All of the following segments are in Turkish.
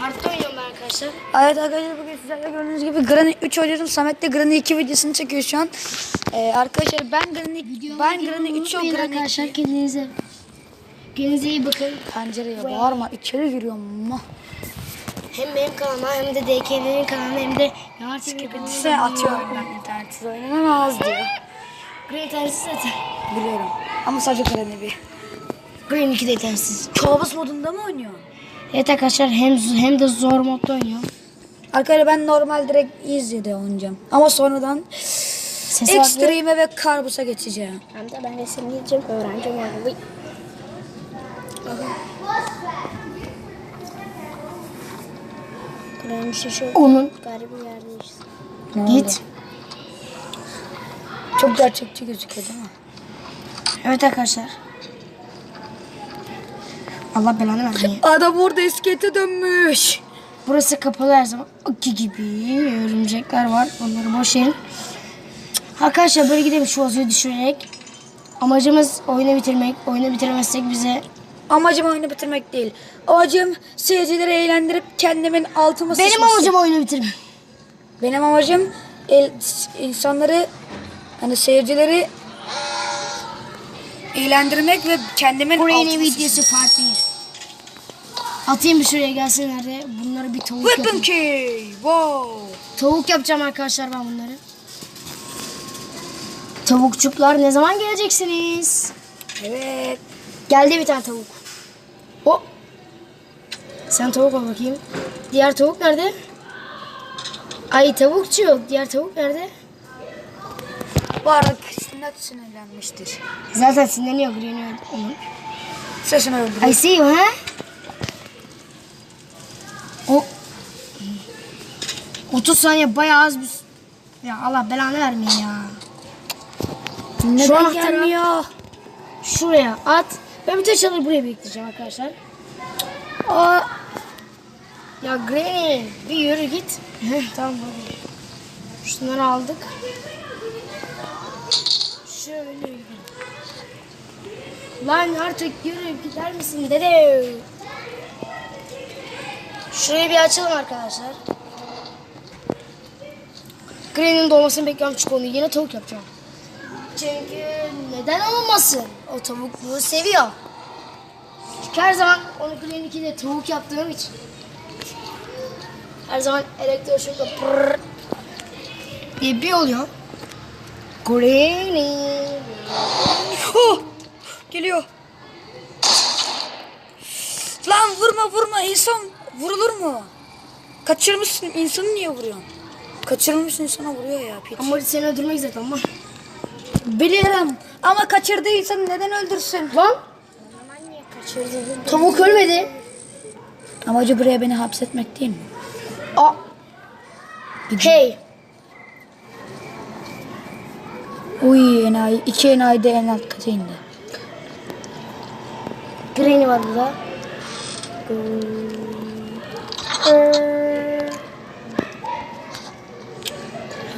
Hard'da oynuyorum arkadaşlar. Evet arkadaşlar bugün sizlerle gördüğünüz gibi Granny 3 oynuyorum. Samet de Granny 2 videosunu çekiyor şu an. Ee, arkadaşlar ben Granny ben Granny 3 yok Unutmayın Granny arkadaşlar 2. kendinize. Kendinize iyi bakın. Pencereye bağırma içeri giriyorum. Mah. Hem benim kanalıma hem de DK'lerin kanalına hem de kanalına. Size atıyor ben internetsiz oynanamaz diyor. Green yetersiz zaten. Biliyorum. Ama sadece Granny bir. Green 2 de yetersiz. Kabus modunda mı oynuyor? Evet arkadaşlar hem hem de zor modda oynuyor. Arkadaşlar ben normal direkt easy'de oynayacağım. Ama sonradan Extreme. Extreme'e ve Karbus'a geçeceğim. Hem de ben resim diyeceğim öğrenci işte şu Onun. garip bir yerdeyiz. Ne Git. oldu? Çok gerçekçi gözüküyor değil mi? Evet arkadaşlar. Allah belanı versin. Adam orada iskelete dönmüş. Burası kapalı her zaman. Ki gibi örümcekler var. Onları boş verin. Arkadaşlar böyle gidelim şu vazıyı düşürerek. Amacımız oyunu bitirmek. Oyunu bitiremezsek bize... Amacım oyunu bitirmek değil. Amacım seyircileri eğlendirip kendimin altıma Benim sıçması. amacım oyunu bitirmek. Benim amacım el, insanları hani seyircileri eğlendirmek ve kendimin Buraya altıma videosu part 1. Atayım bir şuraya gelsinler de bunları bir tavuk Weapon yapayım. key. Wow. Tavuk yapacağım arkadaşlar ben bunları. Tavukçuklar ne zaman geleceksiniz? Evet. Geldi bir tane tavuk. O. Sen tavuk ol bakayım. Diğer tavuk nerede? Ay tavukçu yok. Diğer tavuk nerede? Bu arada Kristina sinirlenmiştir. Zaten sinirleniyor. Green'i onu. Sesini öldürüyor. I see you ha? 30 saniye bayağı az bir... Ya Allah belanı vermeyin ya. Neden Şu anahtarı- gelmiyor? Şuraya at. Ben bütün eşyaları buraya bekleyeceğim arkadaşlar. Aa. Ya Granny bir yürü git. Tamam hadi. Şunları aldık. Şöyle gidelim. Lan artık yürü gider misin dede? Şurayı bir açalım arkadaşlar. Granny'nin doğmasını bekliyorum çünkü onu yine tavuk yapacağım. Çünkü neden olmasın? O tavukluğu seviyor. Çünkü her zaman onu Green 2'de tavuk yaptığım için. Her zaman elektroşokla pırrrr diye bir oluyor. Granny. Oh! Geliyor. Lan vurma vurma insan vurulur mu? Kaçırmışsın insanı niye vuruyorsun? Kaçırılmış insana vuruyor ya piç. Ama seni öldürmek zaten ama. Biliyorum ama kaçırdığı insanı neden öldürsün? Lan. Tavuk ölmedi. Amacı buraya beni hapsetmek değil mi? Aa. Hey. Uy enayi. iki enayi de en alt kata indi. Granny var burada.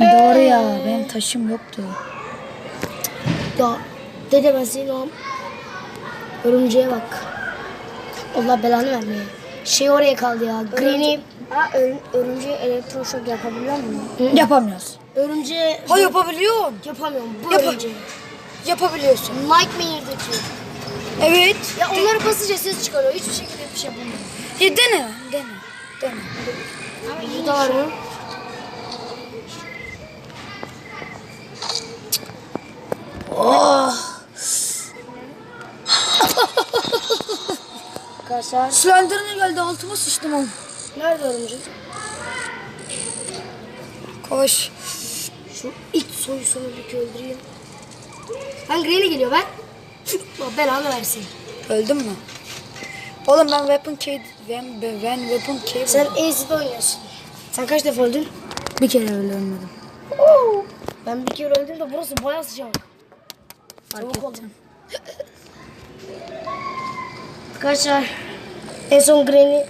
Doğru ya benim taşım yoktu. Ya dede ben senin o örümceğe bak. Allah belanı vermeye. Şey oraya kaldı ya. Granny. Ha, örümceğe elektroşok yapabiliyor mu? Yapamıyoruz. Örümceğe Ha yapabiliyorsun. yapamıyorum. Bu Yap- örümceği. Yapabiliyorsun. Nightmare'daki. Evet. Ya onları basınca ses çıkarıyor. Hiçbir şekilde bir şey yapamıyorum. Ya dene. Dene. Dene. Burada var mı? Oh. Arkadaşlar. Slender'ına geldi altıma sıçtım oğlum. Nerede örümcek? Koş. Şu iç soyusunu bir öldüreyim. Ben Granny geliyor ben. Belanı versin. Öldün mü? Oğlum ben weapon key ben, ben weapon key Sen. Ace'de oynuyorsun. Sen kaç defa öldün? bir kere öyle ölmedim. Ben bir kere öldüm de burası bayağı sıcak. Fark oldu. ettim. Arkadaşlar en son Granny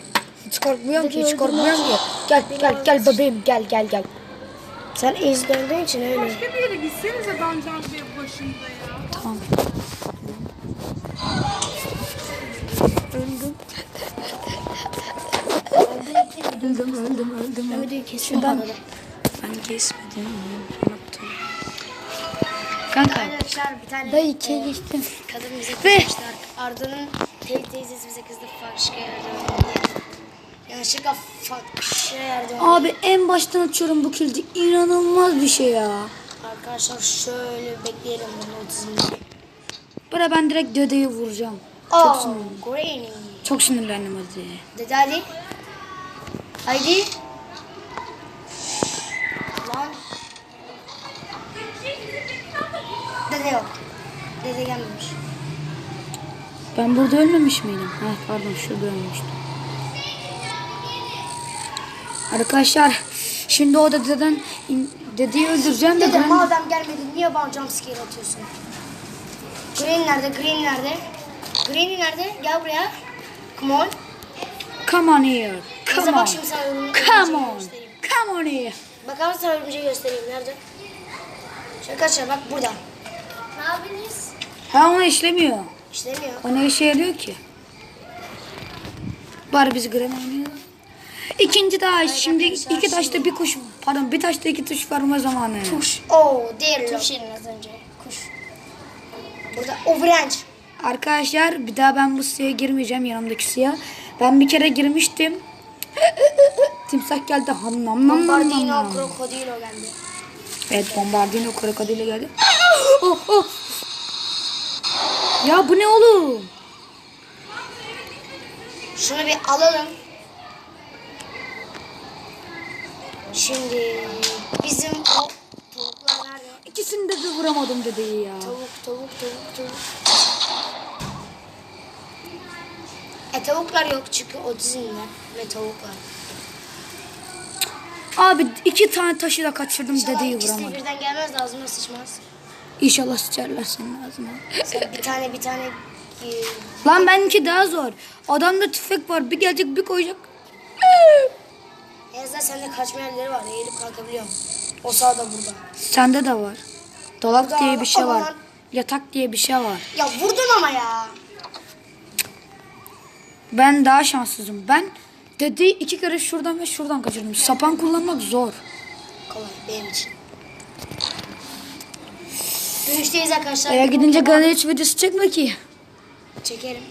Hiç korkmuyorum ki, hiç korkmuyorum ki. Gel, gel, gel bebeğim, gel, gel, gel. sen Ace'de öldüğün için öyle. Başka bir yere gitsenize Dancan Bey başında ya. Tamam. Öldüm. öldüm öldüm öldüm. Ben kesiyorum Şuradan- arada. Ben kesmedim. Unuttum. Kanka. Arkadaşlar bir tane Dayı ikiye geçtim. kadın bize kızmıştı. Arda'nın teyze teyzesi bize kızdı. Yerde diye. Yanlışlıkla başka yerde Abi en baştan açıyorum bu kilidi. İnanılmaz bir şey ya. Arkadaşlar şöyle bekleyelim bunu otizmde. Bura ben direkt dedeyi vuracağım. Çok Oh, sinirlendim. Granny. Çok sinirlendim hadi. Dede hadi. Haydi. Gelmemiş. Ben burada ölmemiş miydim? Ha pardon şurada ölmüştüm. Arkadaşlar şimdi o dededen dedeyi öldüreceğim de Dede ben... madem gelmedin niye bana jumpscare atıyorsun? Green nerede? Green nerede? Green nerede? Gel buraya. Come on. Come on here. Come on. bak şimdi sana örümceği Come on. göstereyim. Come on here. Bakar mısın sana örümceği göstereyim. Nerede? Şöyle kaçar bak burada. Ne yapıyorsunuz? Ha ona işlemiyor. İşlemiyor. O ne işe yarıyor ki? Bari biz gram oynayalım. İkinci daha şimdi iki taşta bir kuş pardon bir taşta iki tuş varma zamanı. Kuş. Oo, diğer kuş yerin az önce. Kuş. Burada overrange. Arkadaşlar bir daha ben bu suya girmeyeceğim yanımdaki suya. Ben bir kere girmiştim. Timsah geldi. Ham nam nam nam nam krokodilo geldi. Evet bombardino krokodili geldi. Oh, oh. Ya bu ne oğlum? Şunu bir alalım. Şimdi bizim o tavuklar nerede? İkisini de, de vuramadım dedeyi ya. Tavuk, tavuk, tavuk, tavuk. E tavuklar yok çünkü otizmler ve tavuklar. Abi iki tane taşı da kaçırdım İnşallah dedeyi ikisi de vuramadım. birden gelmez de ağzıma sıçmaz. İnşallah sıçarlar senin ağzına. Sen bir tane bir tane e, Lan benimki daha zor. Adamda tüfek var. Bir gelecek bir koyacak. en azından sende kaçma yerleri var. Eğilip kalkabiliyorum. O sağda burada. Sende de var. Dolap Burada diye bir şey var. Yatak diye bir şey var. Ya vurdun ama ya. Ben daha şanssızım. Ben dedeyi iki kere şuradan ve şuradan kaçırdım. Sapan kullanmak zor. Kolay benim için. Dönüşteyiz arkadaşlar. Eve gidince Granny videosu çekme ki. Çekerim.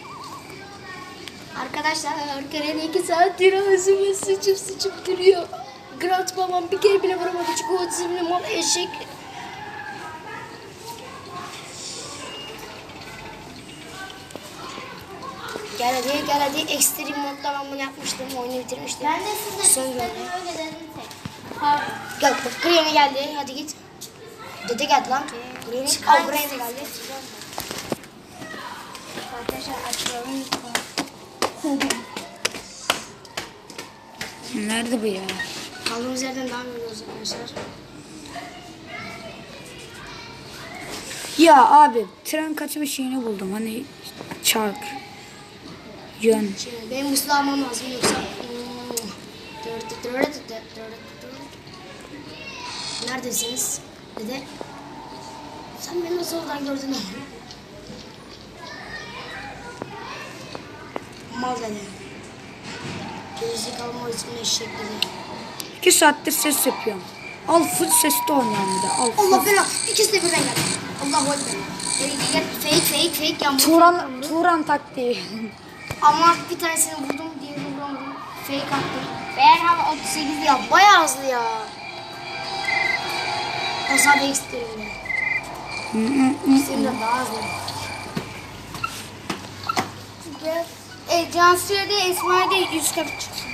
Arkadaşlar Granny iki saattir ağzıma sıçıp sıçıp duruyor. Grant babam bir kere bile vuramadı çünkü otizmli mal eşek. Gel hadi gel hadi ekstrem modda ben bunu yapmıştım oyunu bitirmiştim. Ben de size Son öyle dedim tek. Gel bak Granny geldi hadi git. Dede geldi lan. Granny. Al Granny de geldi. Arkadaşlar açıyorum. Nerede bu ya? Kaldığımız yerden devam ediyoruz arkadaşlar. Ya abi tren kaçma şeyini buldum. Hani çark. Yön. Şimdi benim musluğu almam lazım yoksa... Neredesiniz? Dede. Sen beni nasıl oradan gördün? Mal dede. Gözlük alma için eşek dede. İki saattir ses yapıyorum. Al full sesli oynuyorum bir de. Al full. Allah bela. İkisi de birden geldi. Allahu ekber. Gel gel gel. Fake fake fake yağmur. Turan, Turan taktiği. Ama bir tanesini vurdum, diğerini vuramadım. Fake attım. Berham 38 ya, bayağı hızlı ya. O sadece de daha hızlı. E, Cansu'ya da Esma'ya da 100 kat çıksın.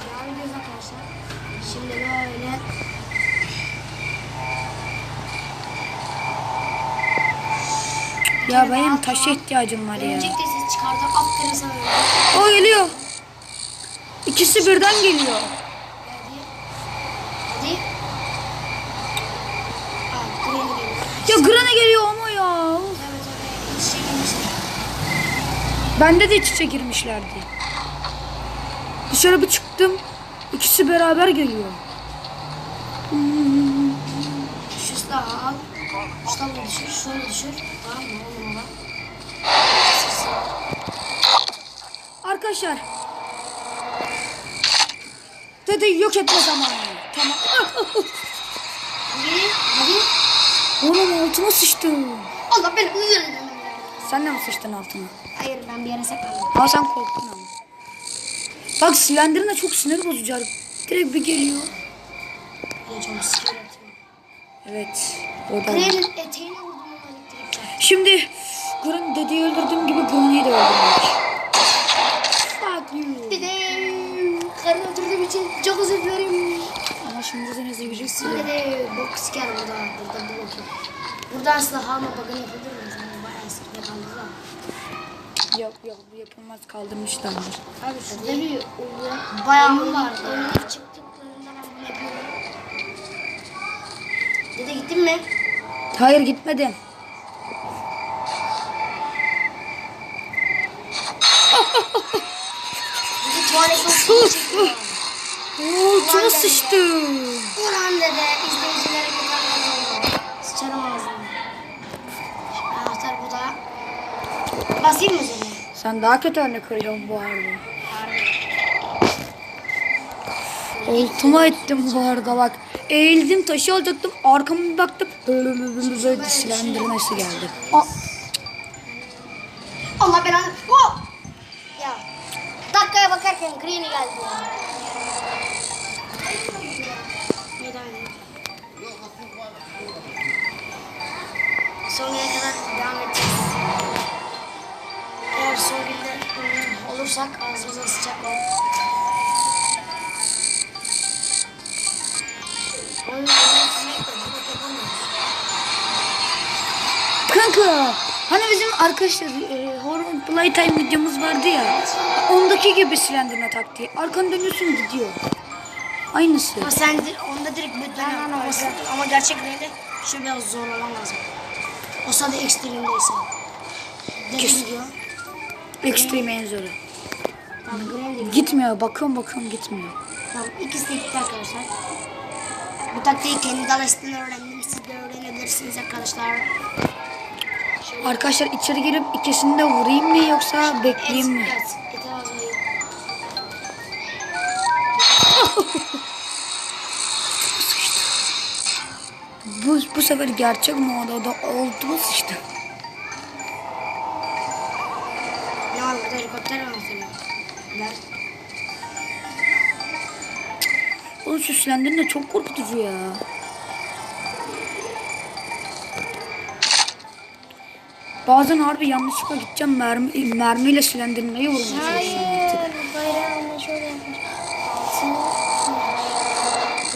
Devam ediyoruz arkadaşlar. Şimdi böyle. Ya benim taşa ihtiyacım var ya. De ses çıkardı. Aferin sana. O geliyor. İkisi birden geliyor. Ya Granny geliyor ama ya. Bende de iç içe girmişlerdi. Dışarı bir çıktım. İkisi beraber geliyor. Şu silahı al. Şunu düşür, şunu düşür. Tamam mı? On numara. Arkadaşlar. Dede yok etme zamanı. Tamam. Hadi, hadi. Oğlum altıma sıçtım. Allah üzüldüm. Sen de mi sıçtın altıma? Hayır ben bir yere saklandım. Ha sen korktun ama. Bak Slender'ın çok sinir bozucu. Direkt bir geliyor. Hocam sikir Evet. Orada. Krenin eteğine vurdum. Şimdi Granny dedeyi öldürdüğüm gibi Granny'yi de öldürmek. Karını öldürdüğüm için çok özür dilerim. Ama şimdi seni seveceksin. Bir de bok siker burada. Burada bu bakayım. Burada aslında halma bakın yapılır mı? Yani bayağı eskide kaldı da. Yok yok bu yapılmaz kaldırmışlardır. Abi şurada bir uyuyan bayağı vardı. Oyuna çıktıklarında ben bunu yapıyorum. Dede gittin mi? Hayır gitmedim. Soktuğu çekiyor. Altıma sıçtım. Ulan dede izleyicilere kadar Sıçarım ağzına. Anahtar bu da. Basayım mı seni? Sen daha kötü örnek veriyorsun bu arada. Altıma ettim bu arada bak. Eğildim taşı alacaktım. Arkama bir baktım. Böyle böyle Slender nasıl geldi? Aa, Allah belanı. Bakarken Green'i geldi ya. Neden? Son güne kadar devam edeceğiz. Eğer son günde ım, olursak ağzımıza blok yapamıyoruz. Kanka hani bizim arkadaşlar e, Horror Playtime videomuz vardı ya. Ondaki gibi Slender'ına taktiği. Arkanı dönüyorsun gidiyor. Aynısı. Ama sen onda direkt bir dönem ama, ama gerçek reyde şu biraz zorlaman lazım. O sırada ekstremdeysen. Kes. Dedim diyor. Extreme en zoru. Tamam. Gitmiyor bakıyorum bakıyorum gitmiyor. Tamam ikisi de gitti arkadaşlar. Bu taktiği kendi dalesinden öğrendim. Siz de öğrenebilirsiniz arkadaşlar. Arkadaşlar içeri girip ikisini de vurayım mı yoksa bekleyeyim mi? Evet, Bu, bu sefer gerçek altıma sıçtı. Ne var burada helikopter var mesela. Ver. Oğlum şu Slender'ın de çok korkutucu ya. Bazen harbi yanlışlıkla gideceğim mermi, mermiyle Slender'ın'ı vurmaya çalışıyorum. bayrağımı şöyle yapmış.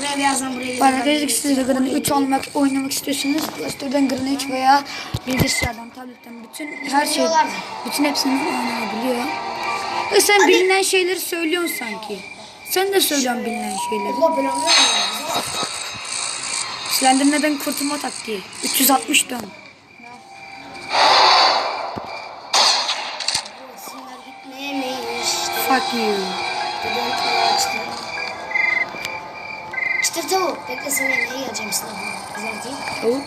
Buraya birazdan buraya Bu arada arkadaşlar siz de Granny 3 olmak, oynamak istiyorsanız Playstree'den Granny 3 veya bilgisayardan, tabletten bütün her şey, bütün hepsini oynayabiliyor. Ve sen bilinen şeyleri söylüyorsun sanki. Sen de söylüyorsun bilinen şeyleri. Allah belanı versin. Slender neden kurtulma taktiği? 360 dön. Fuck you. Çıtır tavuk. Bekle sana yemeğe geleceğim sınavına. Kızartayım. Tavuk.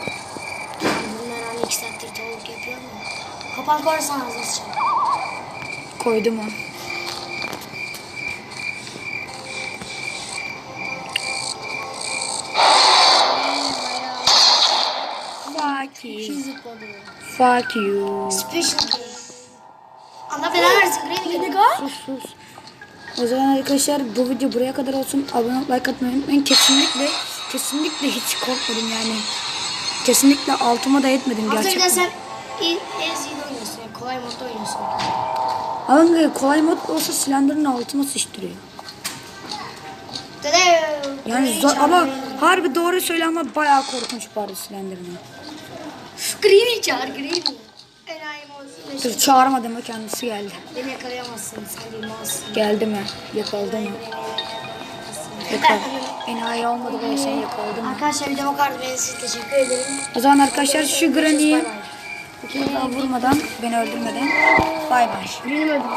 Bunlar hani iki saattir tavuk yapıyor mu? Kapan koyarsan ağzına sıçar. Koydum onu. Fuck you. Fuck you. Special. Allah belanı versin. Geldi. Sus sus. O zaman arkadaşlar bu video buraya kadar olsun. Abone olup like atmayı unutmayın. Kesinlikle kesinlikle hiç korkmadım yani. Kesinlikle altıma da etmedim de gerçekten. sen en eziğini oynuyorsun. Yani kolay modda oynuyorsun. Ama kolay mod olsa Slender'ın altıma sıçtırıyor. Yani zor, ama harbi doğru söyle ama bayağı korkunç bari Slender'ın. Granny çağır Granny. Dur çağırmadım o kendisi geldi. Beni yakalayamazsın. Sen bir malsın. Geldi mi? Yakaladı mı? Yakaladı. Enayi olmadı böyle sen yakaladı mı? Arkadaşlar videoma kaldığınız için teşekkür ederim. O zaman arkadaşlar şu daha vurmadan, beni öldürmeden bay bay. Birini mi öldürdün?